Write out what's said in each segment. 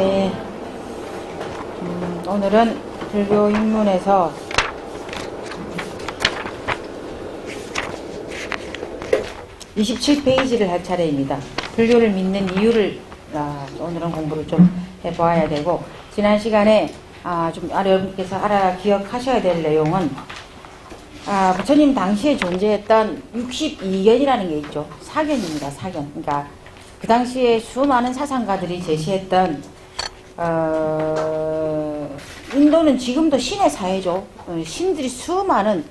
네. 음, 오늘은 불교 입문에서 (27페이지를) 할 차례입니다. 불교를 믿는 이유를 아, 오늘은 공부를 좀 해보아야 되고 지난 시간에 아, 좀 여러분께서 알아 기억하셔야 될 내용은 아, 부처님 당시에 존재했던 62견이라는 게 있죠. 사견입니다. 사견. 그러니까 그 당시에 수많은 사상가들이 제시했던 어, 인도는 지금도 신의 사회죠. 어, 신들이 수많은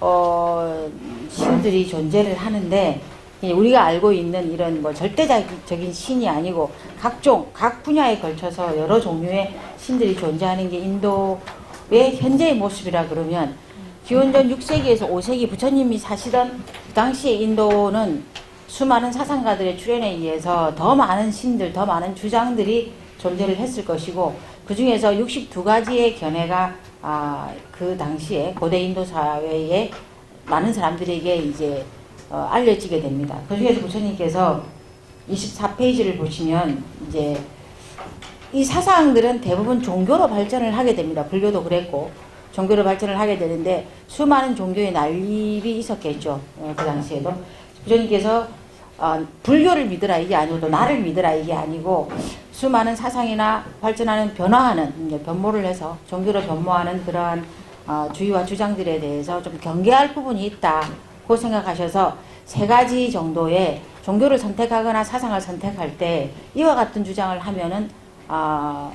어, 신들이 존재를 하는데 이 우리가 알고 있는 이런 뭐 절대적인 신이 아니고 각종 각 분야에 걸쳐서 여러 종류의 신들이 존재하는 게 인도의 현재의 모습이라 그러면 기원전 6세기에서 5세기 부처님이 사시던 그 당시의 인도는 수많은 사상가들의 출현에 의해서 더 많은 신들, 더 많은 주장들이 존재를 했을 것이고 그 중에서 62가지의 견해가 아, 그 당시에 고대 인도 사회에 많은 사람들에게 이제 어, 알려지게 됩니다. 그 중에서 부처님께서 24페이지를 보시면 이제 이 사상들은 대부분 종교로 발전을 하게 됩니다. 불교도 그랬고 종교로 발전을 하게 되는데 수많은 종교의 난립이 있었겠죠. 어, 그 당시에도 부처님께서 어, 불교를 믿으라 이게 아니고 또 나를 믿으라 이게 아니고 수많은 사상이나 발전하는 변화하는 변모를 해서 종교로 변모하는 그러한 어, 주의와 주장들에 대해서 좀 경계할 부분이 있다고 생각하셔서 세 가지 정도의 종교를 선택하거나 사상을 선택할 때 이와 같은 주장을 하면은 아,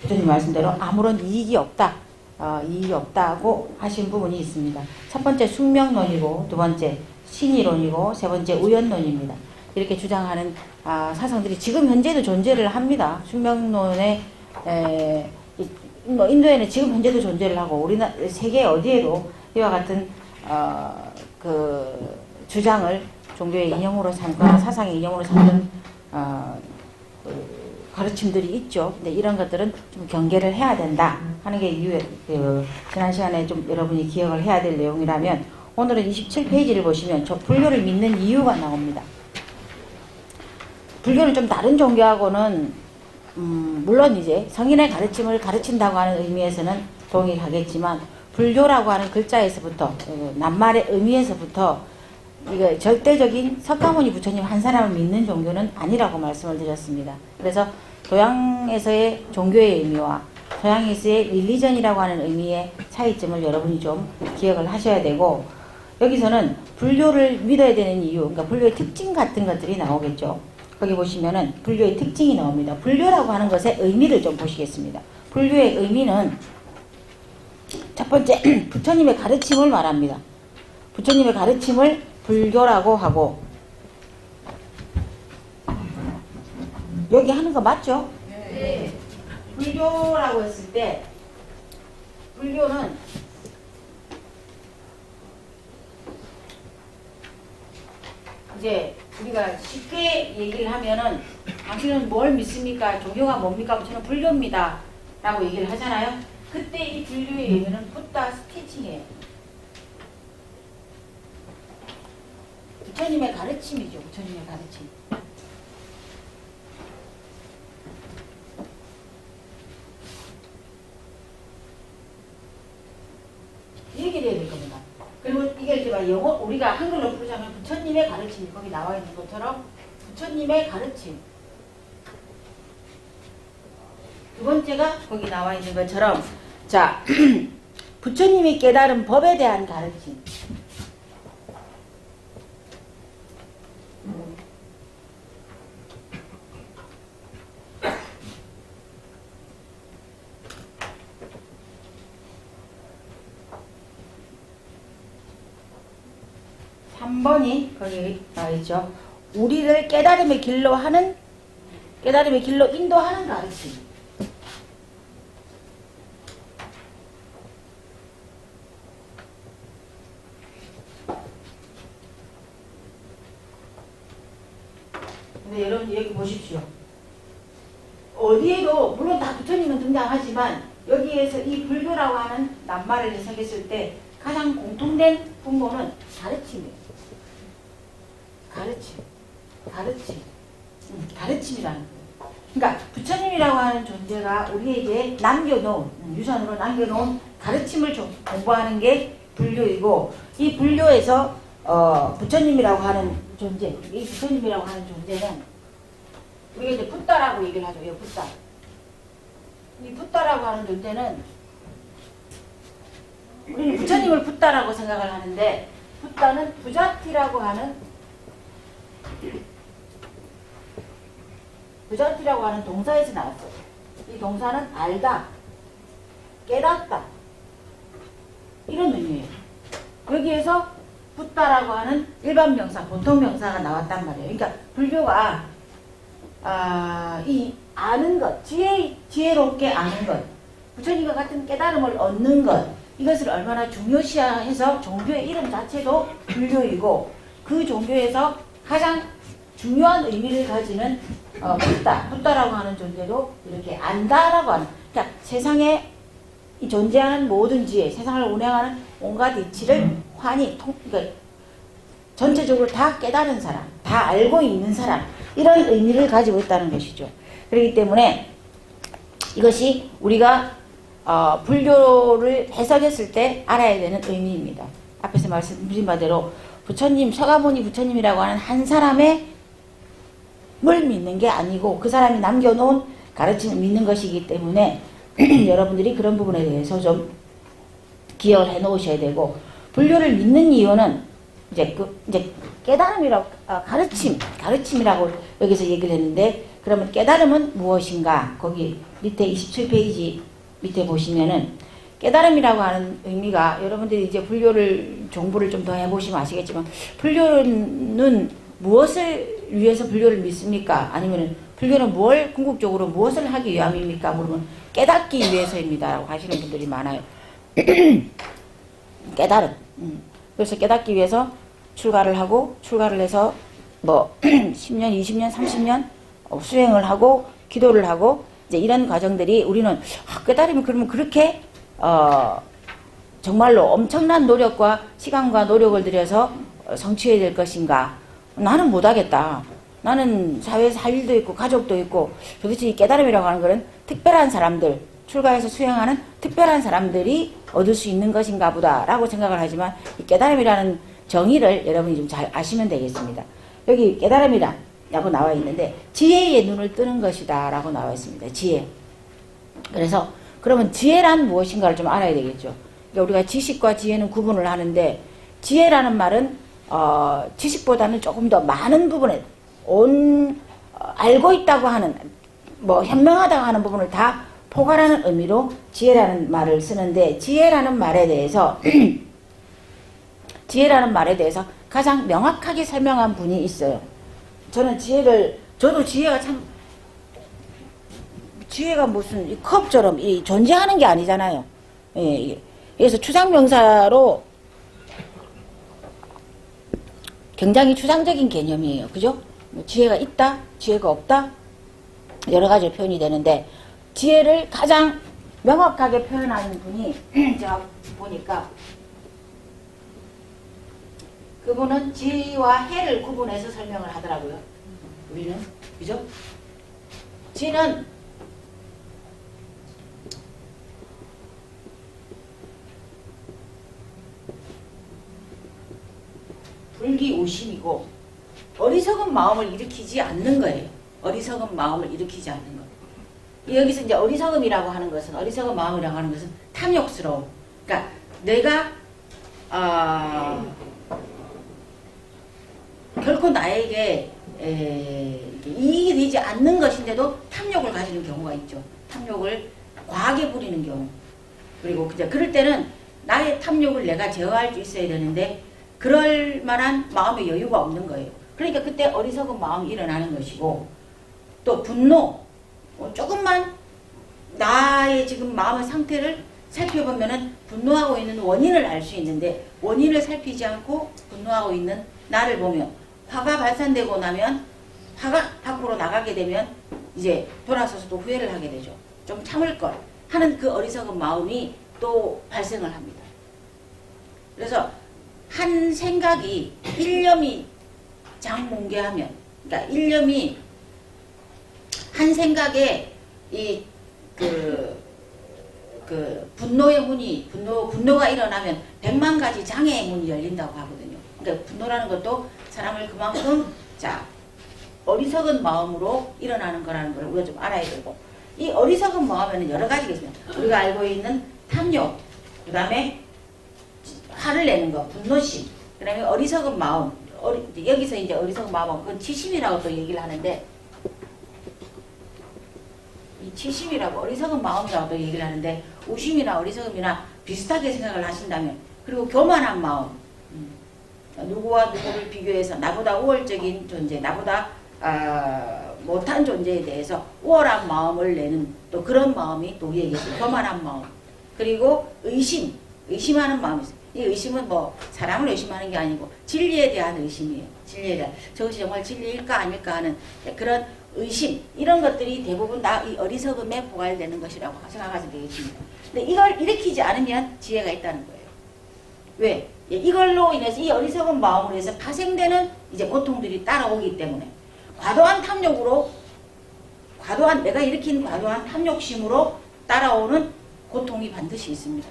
부처님 말씀대로 아무런 이익이 없다. 어, 이익이 없다고 하신 부분이 있습니다. 첫 번째 숙명론이고 두 번째 신이론이고 세 번째 우연론입니다. 이렇게 주장하는 아, 사상들이 지금 현재도 존재를 합니다. 숙명론에 에, 이- 뭐 인도에는 지금 현재도 존재를 하고 우리나 세계 어디에도 이와 같은 어, 그 주장을 종교의 인형으로 삼거나 사상의 인형으로 삼는 어, 그 가르침들이 있죠. 근데 이런 것들은 좀 경계를 해야 된다 하는 게 이유, 그, 지난 시간에 좀 여러분이 기억을 해야 될 내용이라면 오늘은 27페이지를 보시면 저 불교를 믿는 이유가 나옵니다. 불교는 좀 다른 종교하고는 음, 물론 이제 성인의 가르침을 가르친다고 하는 의미에서는 동일하겠지만 불교라고 하는 글자에서부터 어, 낱말의 의미에서부터 이거 절대적인 석가모니 부처님 한 사람을 믿는 종교는 아니라고 말씀을 드렸습니다. 그래서 도양에서의 종교의 의미와 서양에서의 릴리전이라고 하는 의미의 차이점을 여러분이 좀 기억을 하셔야 되고 여기서는 불교를 믿어야 되는 이유, 그러니까 불교의 특징 같은 것들이 나오겠죠. 거기 보시면은 불교의 특징이 나옵니다. 불교라고 하는 것의 의미를 좀 보시겠습니다. 불교의 의미는 첫 번째 부처님의 가르침을 말합니다. 부처님의 가르침을 불교라고 하고 여기 하는 거 맞죠? 네. 불교라고 했을 때 불교는 이제 우리가 쉽게 얘기를 하면은 당신은 뭘 믿습니까? 종교가 뭡니까? 저는 불교입니다. 라고 얘기를 하잖아요. 그때 이 불교의 의미는 붓다 스티칭이에요. 부처님의 가르침이죠. 부처님의 가르침. 얘기를 해야 될 겁니다. 그리고 이게 이제 막 영어 우리가 한글로 부처님의 가르침이 거기 나와 있는 것처럼 부처님의 가르침. 두 번째가 거기 나와 있는 것처럼 자 부처님이 깨달은 법에 대한 가르침. 삼번이 거기 나와 있죠. 우리를 깨달음의 길로 하는 깨달음의 길로 인도하는 가르침. 근데 여러분 여기 보십시오. 어디에도 물론 다 부처님은 등장하지만 여기에서 이 불교라고 하는 낱말을 해석했을 때 가장 공통된 분모는 가르침이에요. 가르침, 가르침, 음, 가르침이라는 거예요. 그러니까 부처님이라고 하는 존재가 우리에게 남겨놓은 음, 유산으로 남겨놓은 가르침을 좀 공부하는 게 불교이고 이 불교에서 어, 부처님이라고 하는 존재, 이 부처님이라고 하는 존재는 우리가 이제 붓다라고 얘기를 하죠. 이 붓다. 이 붓다라고 하는 존재는 우리는 부처님을 붓다라고 생각을 하는데 붓다는 부자티라고 하는 부자티라고 하는 동사에서 나왔어요. 이 동사는 알다, 깨닫다 이런 의미예요. 여기에서 붓다라고 하는 일반 명사, 보통 명사가 나왔단 말이에요. 그러니까 불교가 아, 이 아는 것, 지혜, 지혜롭게 아는 것, 부처님과 같은 깨달음을 얻는 것, 이것을 얼마나 중요시해서 종교의 이름 자체도 불교이고 그 종교에서 가장 중요한 의미를 가지는 어, 붓다, 붓다라고 하는 존재도 이렇게 안다라고 하는, 그러니까 세상에 이 존재하는 모든 지혜, 세상을 운행하는 온갖 이치를 환히 통, 그러니까 전체적으로 다 깨달은 사람, 다 알고 있는 사람, 이런 의미를 가지고 있다는 것이죠. 그렇기 때문에 이것이 우리가 어, 불교를 해석했을 때 알아야 되는 의미입니다. 앞에서 말씀드린 바대로 부처님, 서가모니 부처님이라고 하는 한 사람의 물 믿는 게 아니고 그 사람이 남겨놓은 가르침을 믿는 것이기 때문에 여러분들이 그런 부분에 대해서 좀 기억을 해 놓으셔야 되고 불교를 믿는 이유는 이제 그 이제 깨달음이라고 아, 가르침 가르침이라고 여기서 얘기를 했는데 그러면 깨달음은 무엇인가? 거기 밑에 27페이지 밑에 보시면은 깨달음이라고 하는 의미가 여러분들이 이제 불교를 공부를 좀 더 해보시면 아시겠지만 불교는 무엇을 위해서 불교를 믿습니까? 아니면 불교는 뭘 궁극적으로 무엇을 하기 위함입니까? 물으면 깨닫기 위해서입니다라고 하시는 분들이 많아요. 깨달음. 음. 그래서 깨닫기 위해서 출가를 하고 출가를 해서 뭐 10년, 20년, 30년 어, 수행을 하고 기도를 하고 이제 이런 과정들이 우리는 아, 깨달으면 그러면 그렇게 어 정말로 엄청난 노력과 시간과 노력을 들여서 어, 성취해야 될 것인가? 나는 못하겠다. 나는 사회에서 할 일도 있고 가족도 있고 도대체 이 깨달음이라고 하는 것은 특별한 사람들 출가해서 수행하는 특별한 사람들이 얻을 수 있는 것인가 보다라고 생각을 하지만 이 깨달음이라는 정의를 여러분이 좀 잘 아시면 되겠습니다. 여기 깨달음이라고 나와 있는데 지혜의 눈을 뜨는 것이다라고 나와 있습니다. 지혜. 그래서 그러면 지혜란 무엇인가를 좀 알아야 되겠죠. 그러니까 우리가 지식과 지혜는 구분을 하는데 지혜라는 말은 어, 지식보다는 조금 더 많은 부분에 온 어, 알고 있다고 하는 뭐 현명하다고 하는 부분을 다 포괄하는 의미로 지혜라는 말을 쓰는데 지혜라는 말에 대해서 지혜라는 말에 대해서 가장 명확하게 설명한 분이 있어요. 저는 지혜를 저도 지혜가 참 지혜가 무슨 이 컵처럼 이 존재하는 게 아니잖아요. 예, 예. 그래서 추상명사로 굉장히 추상적인 개념이에요. 그죠? 뭐 지혜가 있다, 지혜가 없다, 여러 가지 표현이 되는데, 지혜를 가장 명확하게 표현하는 분이, 제가 보니까, 그분은 지와 해를 구분해서 설명을 하더라고요. 우리는, 그죠? 지는 불기오심이고 어리석은 마음을 일으키지 않는 거예요. 어리석은 마음을 일으키지 않는 거. 여기서 이제 어리석음이라고 하는 것은 어리석은 마음이라고 하는 것은 탐욕스러움. 그러니까 내가 아 결코 나에게 에, 이익이 되지 않는 것인데도 탐욕을 가지는 경우가 있죠. 탐욕을 과하게 부리는 경우. 그리고 그냥 그럴 때는 나의 탐욕을 내가 제어할 수 있어야 되는데 그럴 만한 마음의 여유가 없는 거예요. 그러니까 그때 어리석은 마음이 일어나는 것이고 또 분노 어, 조금만 나의 지금 마음의 상태를 살펴보면은 분노하고 있는 원인을 알 수 있는데 원인을 살피지 않고 분노하고 있는 나를 보면 화가 발산되고 나면 화가 밖으로 나가게 되면 이제 돌아서서 또 후회를 하게 되죠. 좀 참을 걸 하는 그 어리석은 마음이 또 발생을 합니다. 그래서 한 생각이 일념이 장뭉개하면 그러니까 일념이 한 생각에 이그 그 분노의 문이 분노 분노가 일어나면 백만 가지 장애의 문이 열린다고 하거든요. 그러니까 분노라는 것도 사람을 그만큼 자 어리석은 마음으로 일어나는 거라는 걸 우리가 좀 알아야 되고 이 어리석은 마음에는 여러 있습니다. 우리가 알고 있는 탐욕, 그다음에 화를 내는 거, 분노심, 그 다음에 어리석은 마음. 어리, 여기서 이제 어리석은 마음은 그건 치심이라고 또 얘기를 하는데 이 치심이라고 어리석은 마음이라고 또 얘기를 하는데 우심이나 어리석음이나 비슷하게 생각을 하신다면 그리고 교만한 마음 음, 누구와 누구를 비교해서 나보다 우월적인 존재 나보다 아, 못한 존재에 대해서 우월한 마음을 내는 또 그런 마음이 또 있어요. 교만한 마음 그리고 의심 의심하는 마음이 있어요. 이 의심은 뭐 사람을 의심하는 게 아니고 진리에 대한 의심이에요. 진리에 대한 저것이 정말 진리일까 아닐까 하는 그런 의심 이런 것들이 대부분 다 이 어리석음에 포괄되는 것이라고 생각하시면 되겠습니다. 근데 이걸 일으키지 않으면 지혜가 있다는 거예요. 왜? 예, 이걸로 인해서 이 어리석은 마음으로 해서 파생되는 이제 고통들이 따라오기 때문에 과도한 탐욕으로 과도한 내가 일으킨 과도한 탐욕심으로 따라오는 고통이 반드시 있습니다.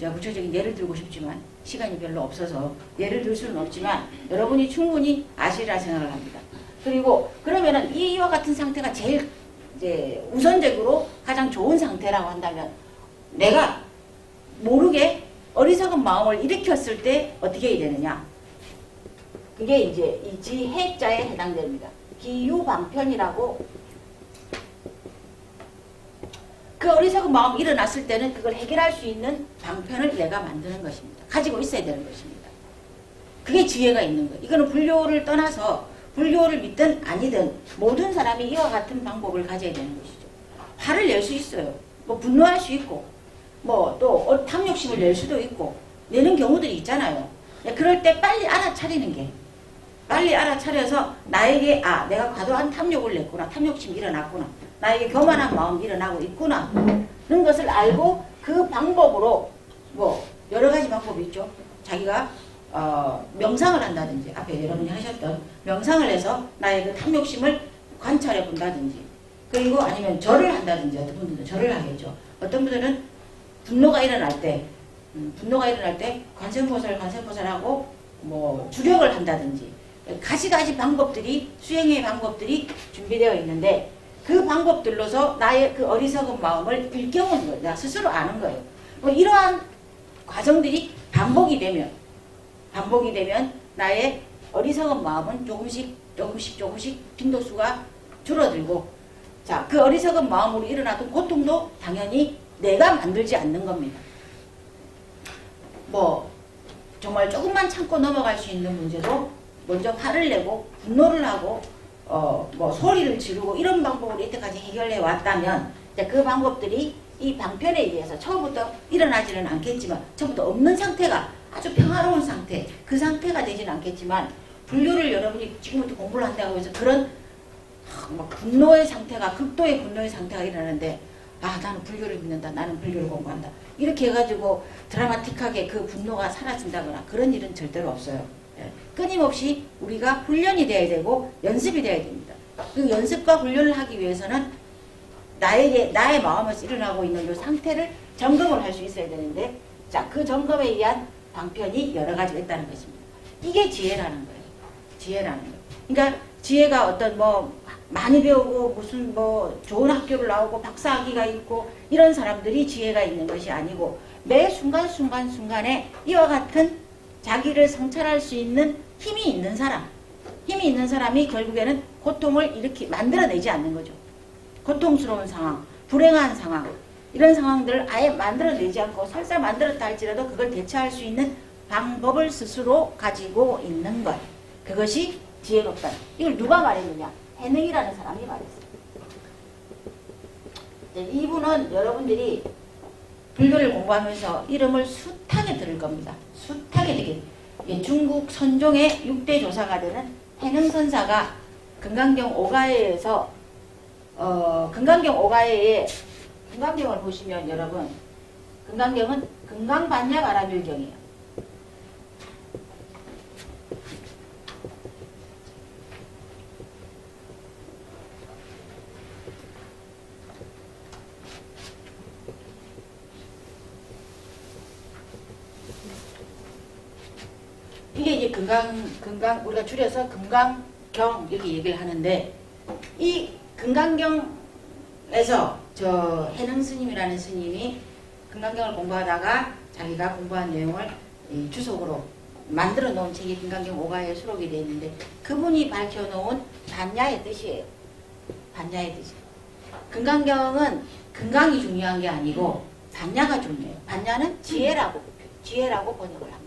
제가 구체적인 예를 들고 싶지만 시간이 별로 없어서 예를 들 수는 없지만 여러분이 충분히 아시리라 생각을 합니다. 그리고 그러면은 이와 같은 상태가 제일 이제 우선적으로 가장 좋은 상태라고 한다면 내가 모르게 어리석은 마음을 일으켰을 때 어떻게 해야 되느냐? 그게 이제 이 지해자에 해당됩니다. 기유방편이라고 그 어리석은 마음이 일어났을 때는 그걸 해결할 수 있는 방편을 내가 만드는 것입니다. 가지고 있어야 되는 것입니다. 그게 지혜가 있는 거예요. 이거는 불교를 떠나서 불교를 믿든 아니든 모든 사람이 이와 같은 방법을 가져야 되는 것이죠. 화를 낼 수 있어요. 뭐 분노할 수 있고 뭐 또 탐욕심을 낼 수도 있고 내는 경우들이 있잖아요. 네, 그럴 때 빨리 알아차리는 게 빨리 알아차려서 나에게 아 내가 과도한 탐욕을 냈구나 탐욕심이 일어났구나 나에게 교만한 마음이 일어나고 있구나. 그런 것을 알고 그 방법으로 뭐 여러 가지 방법이 있죠. 자기가 어, 명상을 한다든지 앞에 여러분이 하셨던 명상을 해서 나의 그 탐욕심을 관찰해 본다든지 그리고 아니면 절을 한다든지 어떤 분들은 절을 하겠죠. 어떤 분들은 분노가 일어날 때 음, 분노가 일어날 때 관세음보살 관세음보살하고 뭐 주력을 한다든지 가지가지 방법들이 수행의 방법들이 준비되어 있는데 그 방법들로서 나의 그 어리석은 마음을 일깨우는 거예요. 나 스스로 아는 거예요. 뭐 이러한 과정들이 반복이 되면 반복이 되면 나의 어리석은 마음은 조금씩 조금씩 조금씩 빈도수가 줄어들고 자 그 어리석은 마음으로 일어나던 고통도 당연히 내가 만들지 않는 겁니다. 뭐 정말 조금만 참고 넘어갈 수 있는 문제도 먼저 화를 내고 분노를 하고 어 뭐 소리를 지르고 이런 방법으로 이때까지 해결해 왔다면 이제 그 방법들이 이 방편에 의해서 처음부터 일어나지는 않겠지만 처음부터 없는 상태가 아주 평화로운 상태 그 상태가 되지는 않겠지만 불교를 여러분이 지금부터 공부를 한다고 해서 그런 아, 막 분노의 상태가 극도의 분노의 상태가 일어나는데 아 나는 불교를 믿는다 나는 불교를 공부한다 이렇게 해가지고 드라마틱하게 그 분노가 사라진다거나 그런 일은 절대로 없어요 예. 끊임없이 우리가 훈련이 돼야 되고 연습이 돼야 됩니다. 그 연습과 훈련을 하기 위해서는 나에게 나의 마음에서 일어나고 있는 이 상태를 점검을 할 수 있어야 되는데 자 그 점검에 의한 방편이 여러 가지가 있다는 것입니다. 이게 지혜라는 거예요. 지혜라는 거예요. 그러니까 지혜가 어떤 뭐 많이 배우고 무슨 뭐 좋은 학교를 나오고 박사학위가 있고 이런 사람들이 지혜가 있는 것이 아니고 매 순간 순간 순간에 이와 같은 자기를 성찰할 수 있는 힘이 있는 사람 힘이 있는 사람이 결국에는 고통을 이렇게 만들어내지 않는 거죠. 고통스러운 상황, 불행한 상황 이런 상황들을 아예 만들어내지 않고 설사 만들었다 할지라도 그걸 대처할 수 있는 방법을 스스로 가지고 있는 것 그것이 지혜롭다. 이걸 누가 말했느냐? 해능이라는 사람이 말했어요. 이제 이분은 여러분들이 불교를 공부하면서 이름을 숱하게 들을 겁니다. 숱하게 되게 예, 중국 선종의 6대 조사가 되는 해능선사가 금강경 오가에에서 어, 금강경 오가에에 금강경을 보시면 여러분 금강경은 금강반야 바라밀경이에요. 금강 금강 우리가 줄여서 금강경 이렇게 얘기를 하는데 이 금강경에서 저 해능 스님이라는 스님이 금강경을 공부하다가 자기가 공부한 내용을 이 주석으로 만들어 놓은 책이 금강경 오가에 수록이 되어 있는데 그분이 밝혀 놓은 반야의 뜻이에요. 반야의 뜻이. 금강경은 금강이 중요한 게 아니고 반야가 중요해요. 반야는 지혜라고 지혜라고 번역을 합니다.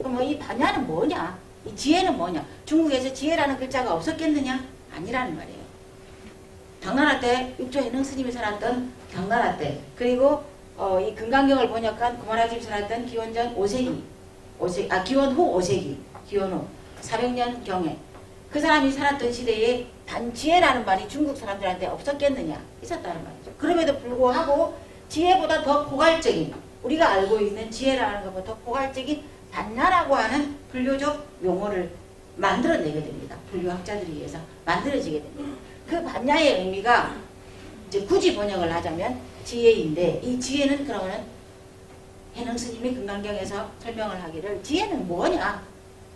그럼 뭐이 반야는 뭐냐? 이 지혜는 뭐냐? 중국에서 지혜라는 글자가 없었겠느냐? 아니라는 말이에요. 당나라 때 육조 해능 스님이 살았던 당나라 때 그리고 어, 이 금강경을 번역한 구마라집이 살았던 기원전 5세기 5세, 아 기원 후 5세기 기원 후 400년 경에 그 사람이 살았던 시대에 단지혜라는 말이 중국 사람들한테 없었겠느냐 있었다는 말이죠. 그럼에도 불구하고 지혜보다 더 포괄적인 우리가 알고 있는 지혜라는 것보다 더 포괄적인 반야라고 하는 불교적 용어를 만들어내게 됩니다. 불교학자들에 의해서 만들어지게 됩니다. 그 반야의 의미가 이제 굳이 번역을 하자면 지혜인데 이 지혜는 그러면은 해능 스님이 금강경에서 설명을 하기를 지혜는 뭐냐?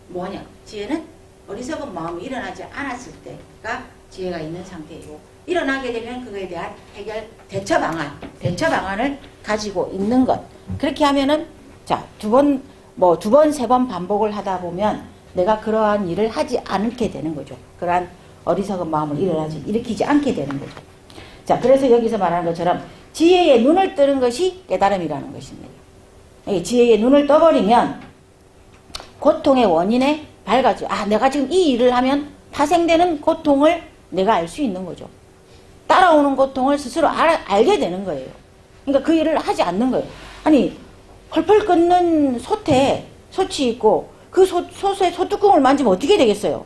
뭐냐? 지혜는 어리석은 마음이 일어나지 않았을 때가 지혜가 있는 상태이고 일어나게 되면 그거에 대한 해결 대처 방안, 대처 방안을 가지고 있는 것. 그렇게 하면은 자, 두 번, 뭐 두 번, 세 번 반복을 하다 보면 내가 그러한 일을 하지 않게 되는 거죠. 그러한 어리석은 마음을 일어나지, 일으키지 않게 되는 거죠. 자, 그래서 여기서 말하는 것처럼 지혜의 눈을 뜨는 것이 깨달음이라는 것입니다. 이 지혜의 눈을 떠버리면 고통의 원인에 밝아져. 아, 내가 지금 이 일을 하면 파생되는 고통을 내가 알 수 있는 거죠. 따라오는 고통을 스스로 알, 알게 되는 거예요. 그러니까 그 일을 하지 않는 거예요. 아니, 펄펄 끓는 솥에 솥이 있고 그 솥, 솥에 솥뚜껑을 만지면 어떻게 되겠어요?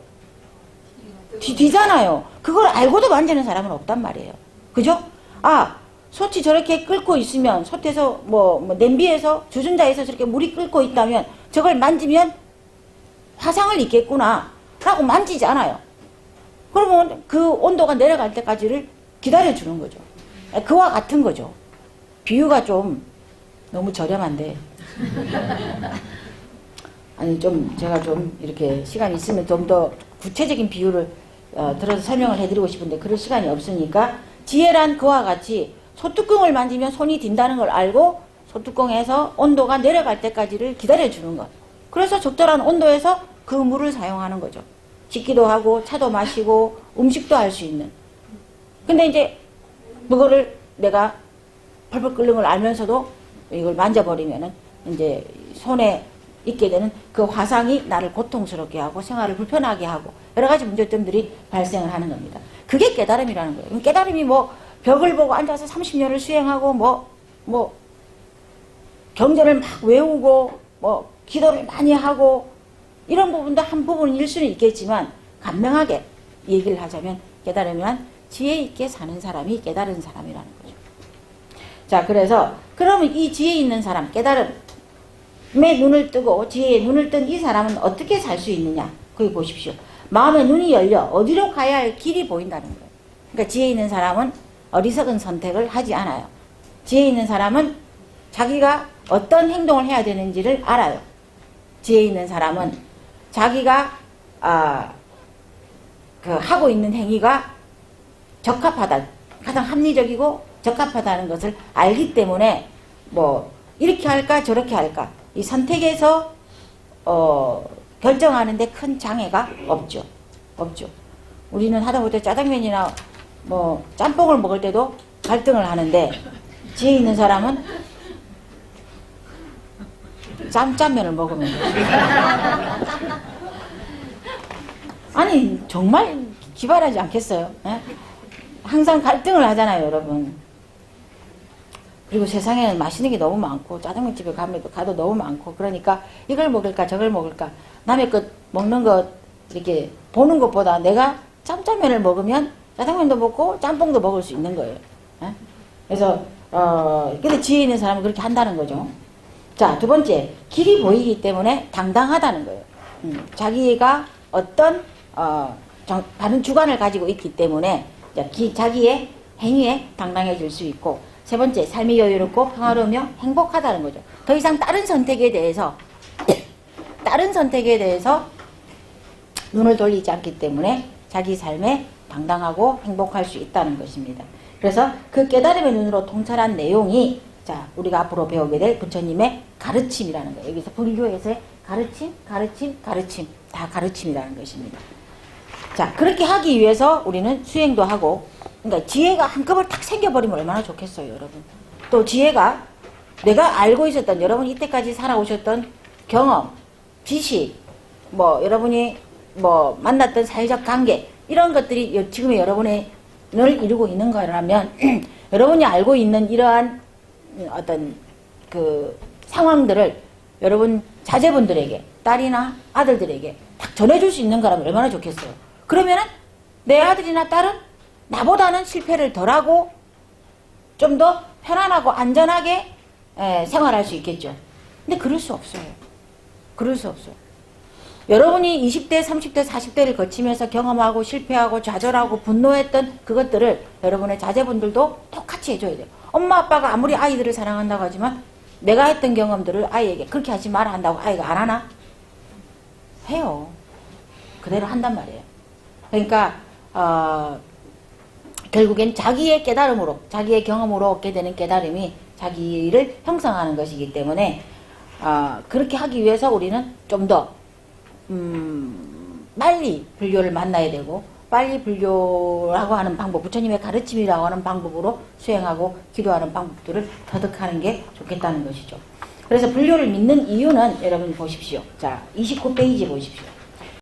뒤, 뒤잖아요. 그걸 알고도 만지는 사람은 없단 말이에요. 그죠? 아, 솥이 저렇게 끓고 있으면 솥에서 뭐, 뭐 냄비에서 주전자에서 저렇게 물이 끓고 있다면 저걸 만지면 화상을 입겠구나 라고 만지지 않아요. 그러면 그 온도가 내려갈 때까지를 기다려주는 거죠. 그와 같은 거죠. 비유가 좀 너무 저렴한데. 아니, 좀, 제가 좀 이렇게 시간이 있으면 좀 더 구체적인 비유를 어, 들어서 설명을 해드리고 싶은데 그럴 시간이 없으니까 지혜란 그와 같이 소뚜껑을 만지면 손이 딘다는 걸 알고 소뚜껑에서 온도가 내려갈 때까지를 기다려주는 것. 그래서 적절한 온도에서 그 물을 사용하는 거죠. 식기도 하고 차도 마시고 음식도 할 수 있는. 근데 이제 그거를 내가 펄펄 끓는 걸 알면서도 이걸 만져버리면은 이제 손에 있게 되는 그 화상이 나를 고통스럽게 하고 생활을 불편하게 하고 여러 가지 문제점들이 발생을 하는 겁니다. 그게 깨달음이라는 거예요. 깨달음이 뭐 벽을 보고 앉아서 30년을 수행하고 뭐, 뭐, 경전을 막 외우고 뭐 기도를 많이 하고 이런 부분도 한 부분일 수는 있겠지만 간명하게 얘기를 하자면 깨달으면 지혜 있게 사는 사람이 깨달은 사람이라는 거죠. 자, 그래서 그러면 이 지혜 있는 사람, 깨달음의 눈을 뜨고 지혜의 눈을 뜬 이 사람은 어떻게 살 수 있느냐? 거기 보십시오. 마음의 눈이 열려 어디로 가야 할 길이 보인다는 거예요. 그러니까 지혜 있는 사람은 어리석은 선택을 하지 않아요. 지혜 있는 사람은 자기가 어떤 행동을 해야 되는지를 알아요. 지혜 있는 사람은 자기가 아, 그 하고 있는 행위가 적합하다, 가장 합리적이고 적합하다는 것을 알기 때문에 뭐 이렇게 할까 저렇게 할까 이 선택에서 어, 결정하는데 큰 장애가 없죠. 없죠. 우리는 하다못해 짜장면이나 뭐 짬뽕을 먹을 때도 갈등을 하는데 지혜 있는 사람은 짬짜면을 먹으면 돼요. 아니 정말 기발하지 않겠어요? 예? 항상 갈등을 하잖아요, 여러분. 그리고 세상에는 맛있는 게 너무 많고 짜장면 집에 가면 가도 너무 많고 그러니까 이걸 먹을까 저걸 먹을까 남의 것 먹는 것 이렇게 보는 것보다 내가 짬짜면을 먹으면 짜장면도 먹고 짬뽕도 먹을 수 있는 거예요. 예? 그래서 어 근데 지혜 있는 사람은 그렇게 한다는 거죠. 자, 두 번째, 길이 보이기 때문에 당당하다는 거예요. 음, 자기가 어떤, 어, 정, 다른 주관을 가지고 있기 때문에 자, 기, 자기의 행위에 당당해질 수 있고, 세 번째, 삶이 여유롭고 평화로우며 행복하다는 거죠. 더 이상 다른 선택에 대해서 다른 선택에 대해서 눈을 돌리지 않기 때문에 자기 삶에 당당하고 행복할 수 있다는 것입니다. 그래서 그 깨달음의 눈으로 통찰한 내용이 자 우리가 앞으로 배우게 될 부처님의 가르침이라는 거예요. 여기서 불교에서의 가르침, 가르침, 가르침 다 가르침이라는 것입니다. 자 그렇게 하기 위해서 우리는 수행도 하고 그러니까 지혜가 한꺼번에 탁 생겨버리면 얼마나 좋겠어요, 여러분. 또 지혜가 내가 알고 있었던 여러분 이때까지 살아오셨던 경험, 지식, 뭐 여러분이 뭐 만났던 사회적 관계 이런 것들이 여- 지금의 여러분의 늘 이루고 있는 거라면 여러분이 알고 있는 이러한 어떤 그 상황들을 여러분 자제분들에게 딸이나 아들들에게 딱 전해줄 수 있는 거라면 얼마나 좋겠어요. 그러면은 내 아들이나 딸은 나보다는 실패를 덜하고 좀 더 편안하고 안전하게 에, 생활할 수 있겠죠. 근데 그럴 수 없어요. 그럴 수 없어요. 여러분이 20대, 30대, 40대를 거치면서 경험하고 실패하고 좌절하고 분노했던 그것들을 여러분의 자제분들도 똑같이 해줘야 돼요. 엄마 아빠가 아무리 아이들을 사랑한다고 하지만 내가 했던 경험들을 아이에게 그렇게 하지 마라 한다고 아이가 안 하나? 해요. 그대로 한단 말이에요. 그러니까 어, 결국엔 자기의 깨달음으로 자기의 경험으로 얻게 되는 깨달음이 자기를 형성하는 것이기 때문에 어, 그렇게 하기 위해서 우리는 좀더 음, 빨리 불교를 만나야 되고 빨리 불교라고 하는 방법, 부처님의 가르침이라고 하는 방법으로 수행하고 기도하는 방법들을 터득하는 게 좋겠다는 것이죠. 그래서 불교를 믿는 이유는 여러분 보십시오. 자, 29페이지 보십시오.